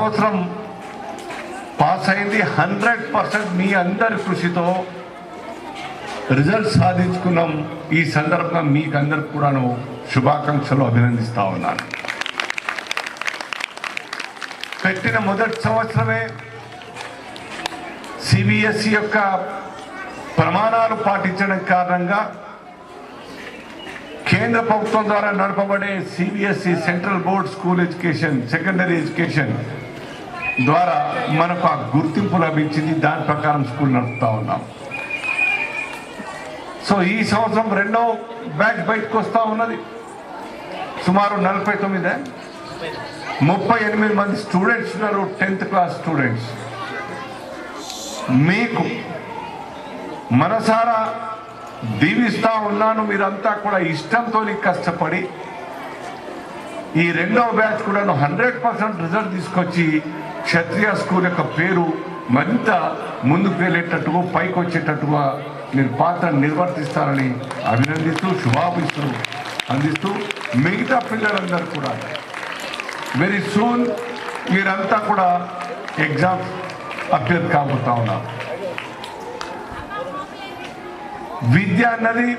సంవత్సరం పాస్ అయింది hundred percent మీ అందరి కృషితో రిజల్ట్ సాధించుకున్నాం. ఈ సందర్భంగా మీకు అందరికి కూడాను శుభాకాంక్షలు అభినందిస్తా ఉన్నాను. పెట్టిన మొదటి సంవత్సరమే సిబిఎస్ఈ యొక్క ప్రమాణాలు పాటించడం కారణంగా కేంద్ర ప్రభుత్వం ద్వారా నడపబడే CBSE central board school education secondary education ద్వారా మనకు ఆ గుర్తింపు లభించింది. దాని ప్రకారం స్కూల్ నడుపుతా ఉన్నాం. సో ఈ సంవత్సరం రెండో బ్యాచ్ బయటకు వస్తూ ఉన్నది. సుమారు నలభై తొమ్మిది. ముప్పై ఎనిమిది మంది స్టూడెంట్స్ ఉన్నారు. Tenth class students. మీకు మనసారా దీవిస్తా ఉన్నాను. మీరంతా కూడా ఇష్టంతో కష్టపడి ఈ రెండవ బ్యాచ్ కూడా హండ్రెడ్ పర్సెంట్ రిజల్ట్ తీసుకొచ్చి క్షత్రియ స్కూల్ యొక్క పేరు మరింత ముందుకు వెళ్ళేటట్టుగా పైకి వచ్చేటట్టుగా మీరు పాత్ర నిర్వర్తిస్తారని అభినందిస్తూ శుభాపిస్తూ అందిస్తూ మిగతా పిల్లలందరూ కూడా. వెరీ సూన్ మీరంతా కూడా ఎగ్జామ్స్ అభ్యర్థి కాబోతా ఉన్నారు. విద్య అన్నది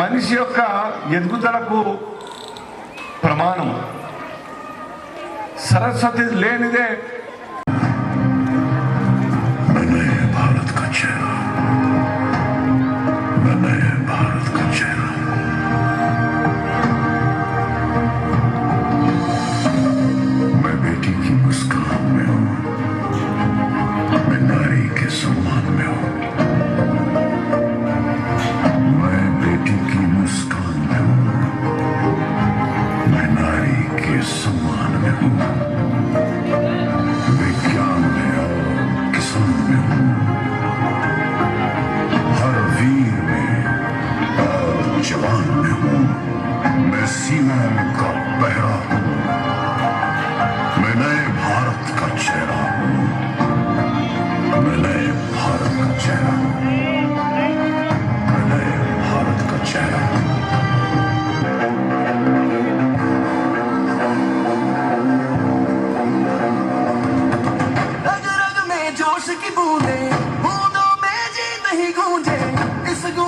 మనిషి యొక్క ఎదుగుదలకు ప్రమాణం. సరస్వతి లేనిదే. భారత్ కచ్చారు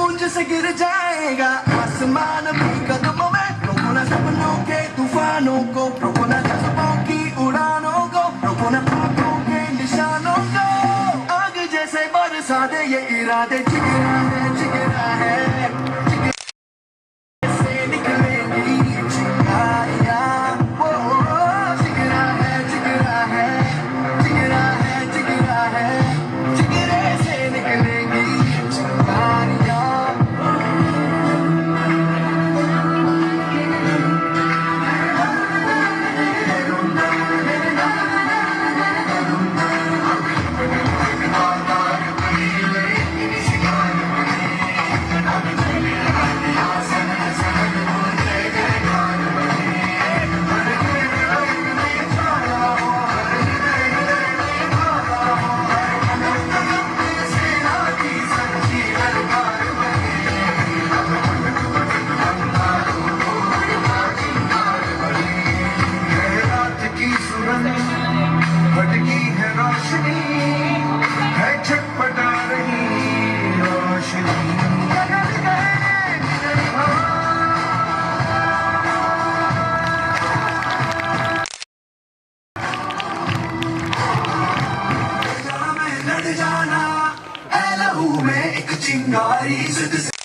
गूंज से गिर जाएगा। आसमान भी कदमों में। रोको ना सपनों के तूफानों को। रोको ना जज्बों की उड़ानों को। रोको ना पापों के निशानों को। आग जैसे बरसा दे ये इरादे जिगरा है जिगरा है। ऐ लहू में एक चिंगारी